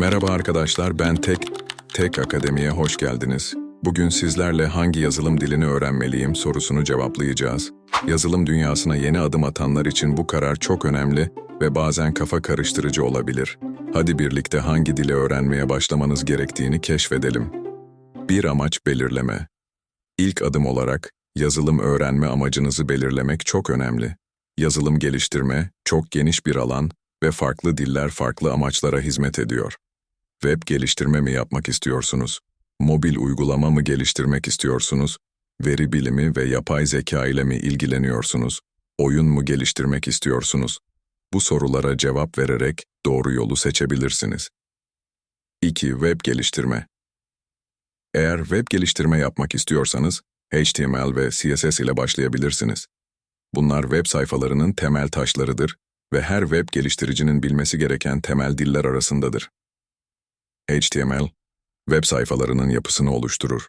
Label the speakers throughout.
Speaker 1: Merhaba arkadaşlar, ben Tek Tek Akademi'ye hoş geldiniz. Bugün sizlerle hangi yazılım dilini öğrenmeliyim sorusunu cevaplayacağız. Yazılım dünyasına yeni adım atanlar için bu karar çok önemli ve bazen kafa karıştırıcı olabilir. Hadi birlikte hangi dili öğrenmeye başlamanız gerektiğini keşfedelim. Bir amaç belirleme. İlk adım olarak yazılım öğrenme amacınızı belirlemek çok önemli. Yazılım geliştirme çok geniş bir alan ve farklı diller farklı amaçlara hizmet ediyor. Web geliştirme mi yapmak istiyorsunuz? Mobil uygulama mı geliştirmek istiyorsunuz? Veri bilimi ve yapay zeka ile mi ilgileniyorsunuz? Oyun mu geliştirmek istiyorsunuz? Bu sorulara cevap vererek doğru yolu seçebilirsiniz. 2. Web geliştirme. Eğer web geliştirme yapmak istiyorsanız HTML ve CSS ile başlayabilirsiniz. Bunlar web sayfalarının temel taşlarıdır ve her web geliştiricinin bilmesi gereken temel diller arasındadır. HTML, web sayfalarının yapısını oluşturur.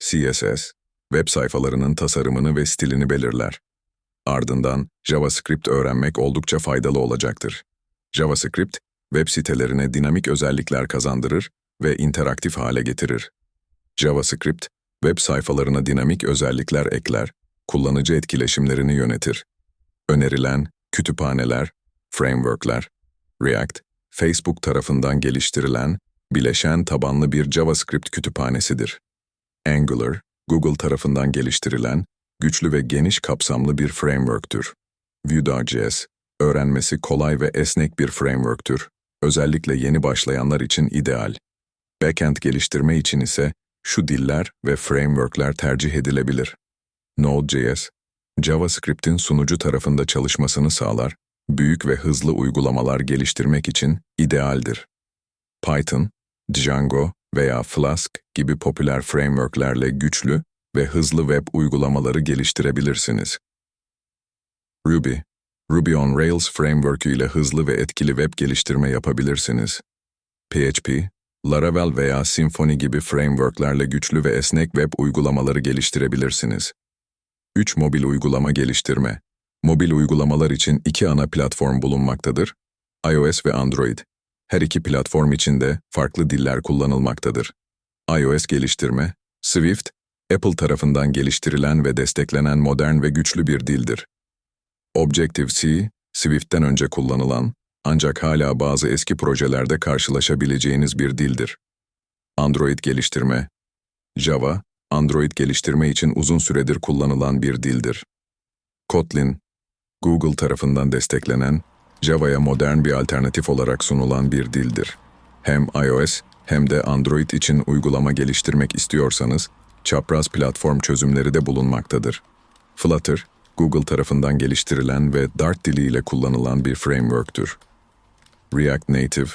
Speaker 1: CSS, web sayfalarının tasarımını ve stilini belirler. Ardından JavaScript öğrenmek oldukça faydalı olacaktır. JavaScript, web sitelerine dinamik özellikler kazandırır ve interaktif hale getirir. JavaScript, web sayfalarına dinamik özellikler ekler, kullanıcı etkileşimlerini yönetir. Önerilen kütüphaneler, frameworkler, React, Facebook tarafından geliştirilen, bileşen tabanlı bir JavaScript kütüphanesidir. Angular, Google tarafından geliştirilen, güçlü ve geniş kapsamlı bir framework'tür. Vue.js, öğrenmesi kolay ve esnek bir framework'tür. Özellikle yeni başlayanlar için ideal. Backend geliştirme için ise şu diller ve framework'ler tercih edilebilir. Node.js, JavaScript'in sunucu tarafında çalışmasını sağlar, büyük ve hızlı uygulamalar geliştirmek için idealdir. Python, Django veya Flask gibi popüler frameworklerle güçlü ve hızlı web uygulamaları geliştirebilirsiniz. Ruby, Ruby on Rails framework ile hızlı ve etkili web geliştirme yapabilirsiniz. PHP, Laravel veya Symfony gibi frameworklerle güçlü ve esnek web uygulamaları geliştirebilirsiniz. 3. Mobil uygulama geliştirme. Mobil uygulamalar için iki ana platform bulunmaktadır. iOS ve Android. Her iki platform için de farklı diller kullanılmaktadır. iOS geliştirme, Swift, Apple tarafından geliştirilen ve desteklenen modern ve güçlü bir dildir. Objective-C, Swift'ten önce kullanılan, ancak hala bazı eski projelerde karşılaşabileceğiniz bir dildir. Android geliştirme, Java, Android geliştirme için uzun süredir kullanılan bir dildir. Kotlin, Google tarafından desteklenen, Java'ya modern bir alternatif olarak sunulan bir dildir. Hem iOS hem de Android için uygulama geliştirmek istiyorsanız, çapraz platform çözümleri de bulunmaktadır. Flutter, Google tarafından geliştirilen ve Dart diliyle kullanılan bir framework'tür. React Native,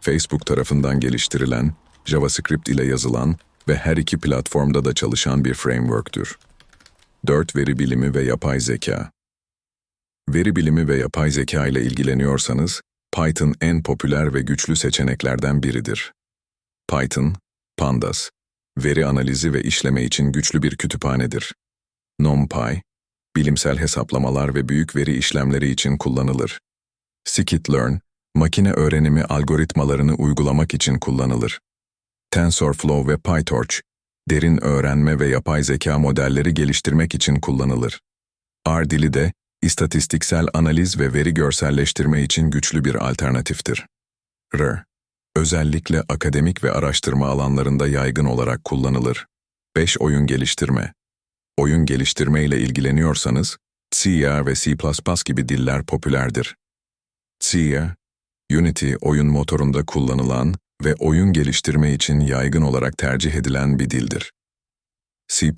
Speaker 1: Facebook tarafından geliştirilen, JavaScript ile yazılan ve her iki platformda da çalışan bir framework'tür. 4. Veri bilimi ve yapay zeka. Veri bilimi ve yapay zeka ile ilgileniyorsanız, Python en popüler ve güçlü seçeneklerden biridir. Python, Pandas, veri analizi ve işleme için güçlü bir kütüphanedir. NumPy, bilimsel hesaplamalar ve büyük veri işlemleri için kullanılır. Scikit-learn, makine öğrenimi algoritmalarını uygulamak için kullanılır. TensorFlow ve PyTorch, derin öğrenme ve yapay zeka modelleri geliştirmek için kullanılır. R dili de, istatistiksel analiz ve veri görselleştirme için güçlü bir alternatiftir. R, özellikle akademik ve araştırma alanlarında yaygın olarak kullanılır. 5. Oyun geliştirme. Oyun geliştirme ile ilgileniyorsanız, C ve C++ gibi diller popülerdir. C, Unity oyun motorunda kullanılan ve oyun geliştirme için yaygın olarak tercih edilen bir dildir. C++,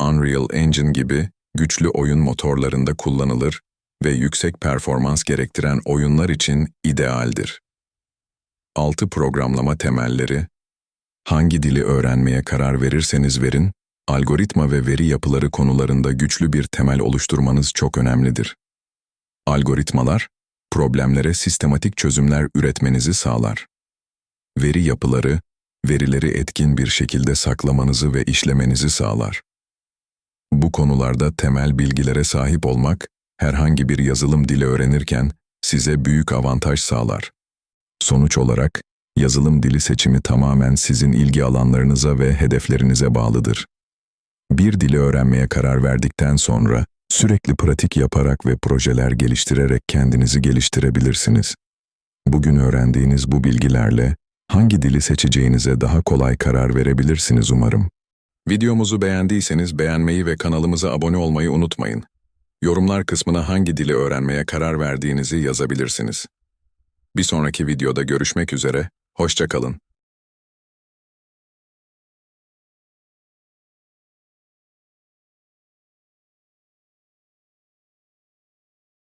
Speaker 1: Unreal Engine gibi güçlü oyun motorlarında kullanılır ve yüksek performans gerektiren oyunlar için idealdir. 6. Programlama temelleri Hangi dili öğrenmeye karar verirseniz verin, algoritma ve veri yapıları konularında güçlü bir temel oluşturmanız çok önemlidir. Algoritmalar, problemlere sistematik çözümler üretmenizi sağlar. Veri yapıları, verileri etkin bir şekilde saklamanızı ve işlemenizi sağlar. Bu konularda temel bilgilere sahip olmak, herhangi bir yazılım dili öğrenirken size büyük avantaj sağlar. Sonuç olarak, Yazılım dili seçimi tamamen sizin ilgi alanlarınıza ve hedeflerinize bağlıdır. Bir dili öğrenmeye karar verdikten sonra sürekli pratik yaparak ve projeler geliştirerek kendinizi geliştirebilirsiniz. Bugün öğrendiğiniz bu bilgilerle hangi dili seçeceğinize daha kolay karar verebilirsiniz umarım. Videomuzu beğendiyseniz beğenmeyi ve kanalımıza abone olmayı unutmayın. Yorumlar kısmına hangi dili öğrenmeye karar verdiğinizi yazabilirsiniz. Bir sonraki videoda görüşmek üzere, hoşça kalın.